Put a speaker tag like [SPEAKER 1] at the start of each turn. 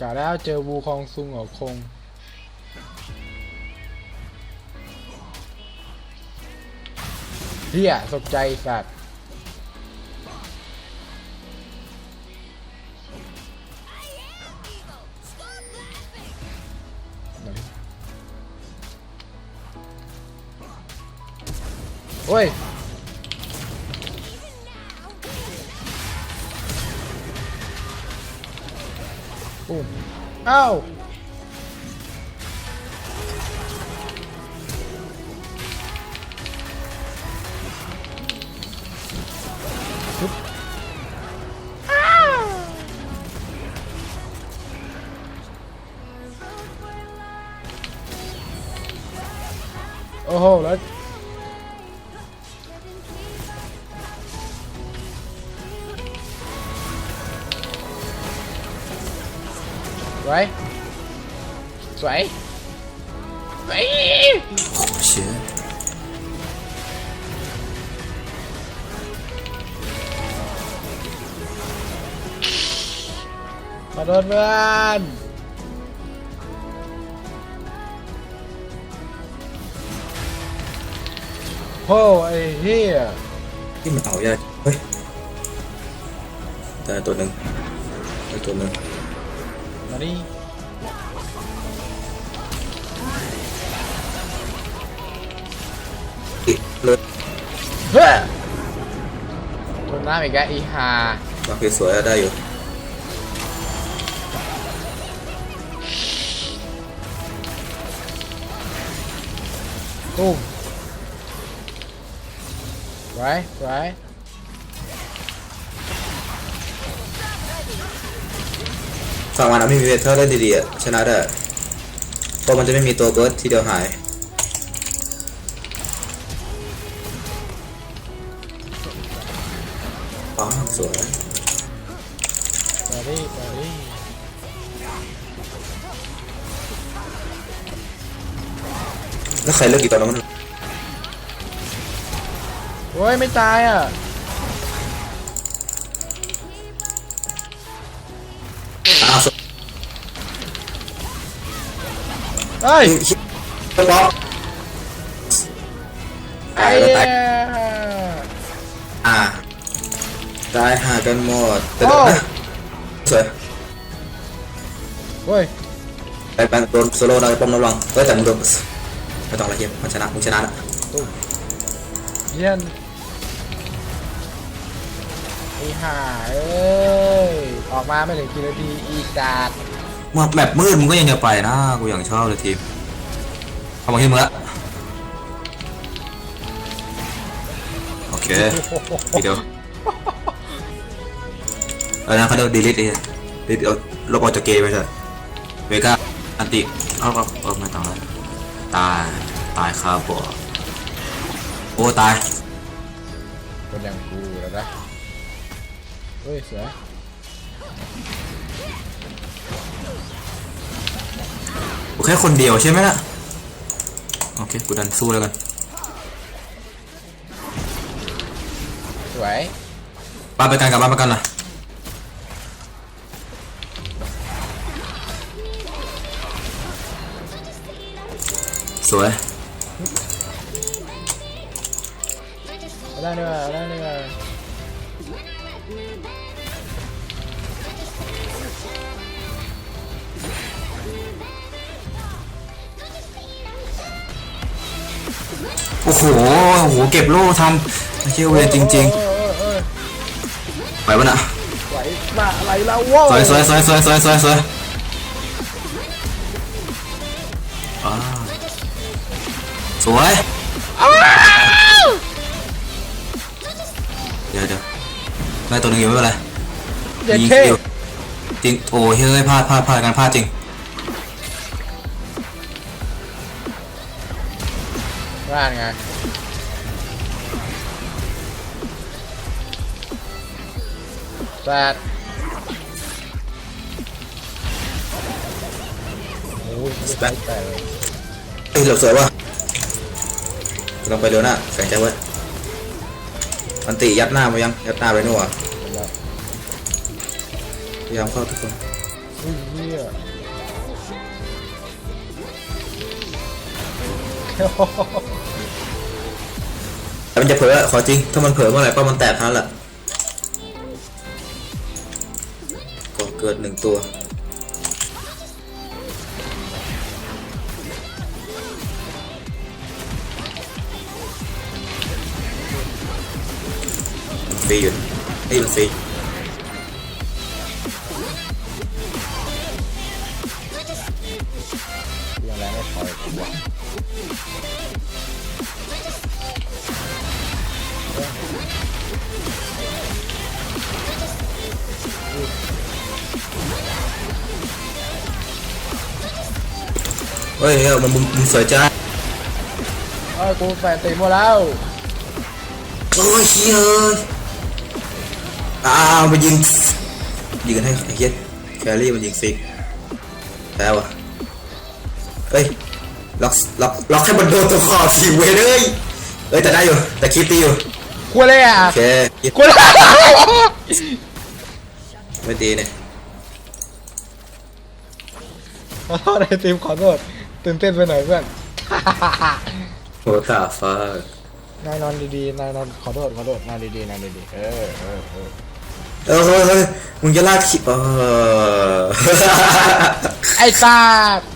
[SPEAKER 1] กะแล้วเจอวูคองซุงเหรอคง เฮียสกใจสัตว์โอ้ย ปุ้มเอ้ สวย สวยสวย
[SPEAKER 2] เชี่ย
[SPEAKER 1] ขอโทษเพื่อนโอ้ไอ้เหี้ย
[SPEAKER 2] ที่มันเอายากเฮ้ยได้ตัวหนึ่งตัวหนึ่ง
[SPEAKER 1] มาดิ
[SPEAKER 2] อีกเลย
[SPEAKER 1] เฮ้ยโดนน้ำอีกแล้วอีหา
[SPEAKER 2] บางทีสวยอะได้อยู่
[SPEAKER 1] ตุ้มสวยสว
[SPEAKER 2] ฝั่งมันอะไม่มีเวทเทอร์เล่นดีๆอะชนะได้เพราะมันจะไม่มีตัวเบิร์ดทีเดียวหายอ๋อสวย
[SPEAKER 1] มาดิมาดิ
[SPEAKER 2] แล้วใครเลือกกี่ตัวแล้วมัน
[SPEAKER 1] โอ้ยไม่ตายอะ เฮ้ย
[SPEAKER 2] เฮ้ยป๊อป
[SPEAKER 1] ไอ้
[SPEAKER 2] ตายแล้ว
[SPEAKER 1] เหี้
[SPEAKER 2] ตาย
[SPEAKER 1] ย
[SPEAKER 2] อ่าตายหากันหมดแต่เดี๋ยว
[SPEAKER 1] โอ้
[SPEAKER 2] นะสวย
[SPEAKER 1] โอ้ย
[SPEAKER 2] ไปแบงโดนโซโล่ได้ป้อมระวังเฮ้ยแต่มึงโดนไม่ต้องละเฮียมันชนะมึงชนะละ
[SPEAKER 1] เยี่ยนไอ้ห่าเอ้ยออกมาไม่ถึงกี่นาทีอีกาด
[SPEAKER 2] มา แบบมืดมึงก็ยังจะไปนะกูอย่างชอบเลยทีมเอามาที่มึงละโอเคทีเดียวเออนะเขาเรียกดีลิทเองดีลิทเอาลบออกจากเกมไปเถอะเวก้าอันติเอาเอาเอาไม่ต้องแล้วตาย ตายคาบ่อโอ้ตาย
[SPEAKER 1] คนอย่างกูแล้วนะเฮ้ยเสือ
[SPEAKER 2] แค่คนเดียวใช่ไหมล่ะ โอเค กูดันสู้แล้วกัน
[SPEAKER 1] สวย
[SPEAKER 2] บ้านไปกันกลับบ้านไปกันนะสวย
[SPEAKER 1] เอาได้ด้วยเอาได้ด้วย
[SPEAKER 2] โอ้โหโอ้โหเก็บโล่ทำไม่เชื่อเวรจริง
[SPEAKER 1] เออเออเออ
[SPEAKER 2] ๆไปวะน่ะ
[SPEAKER 1] ไหวมาอะไรแล้วว้าว
[SPEAKER 2] สวยสวยสวยสวยสวยสวยสวยอ่าสวยเดี๋ยวเดี๋ยวได้ตัวหนึงอยู่ไม่เป็นไร
[SPEAKER 1] เด็ด
[SPEAKER 2] ยิง
[SPEAKER 1] เท่
[SPEAKER 2] คิวจริงโอ้เฮ้ยพลาดพลาดพลาดกันพลาดจริง
[SPEAKER 1] บ้านไงแปดโอ้ยแปดแปดเลย
[SPEAKER 2] เฮ้ยเหลือสวยว่ะลองไปเร็วหน้าแข็งใจไว้อันติยัดหน้ามายัง ยัดหน้าไปนู่นอะ
[SPEAKER 1] เป็นแล้ว
[SPEAKER 2] พยายามเข้าทุกคน
[SPEAKER 1] สอุ้ยเหี้ย
[SPEAKER 2] แต่มันจะเผลอขอจริง ถ้ามันเผลอเมื่อไหร่ป้ามันแตกเท่านั้นละก็เกิดหนึ่งตัว ฟรีอยู่เฮ้ยมันฟรี ฮ้ยเฮ้ยมันมุมมุมสวยจ้า
[SPEAKER 1] เอ้ยกูแฟนตีหมดแล้ว
[SPEAKER 2] โอ้ยเฮ้ยอ้าวมันยิงยิงกันให้ไอ้เหี้ยแครี่มันยิงฟิกแพ้วะเฮ้ยล็อกล็อกล็อกให้มันโดนตัวขอบสิเว้ยเลยเอ้ยแต่ได้อยู่แต่คลิปตีอยู่
[SPEAKER 1] กูเลยอะ
[SPEAKER 2] โอเค
[SPEAKER 1] กูเลย
[SPEAKER 2] ไม่ตีเนี่ย
[SPEAKER 1] ขอโทษไอ้ทีมขอโทษ ตื่นเต้นไปหน่อยเพื่อน
[SPEAKER 2] โหตาฟ้านา
[SPEAKER 1] ยนอนดีๆ นายนอนขอโทษขอโทษนอนดีๆนอนดีๆเออเออเออ
[SPEAKER 2] เออเฮ้ยเฮ้ยมึงจะลากคลิปเออ
[SPEAKER 1] ไอ้สัตว์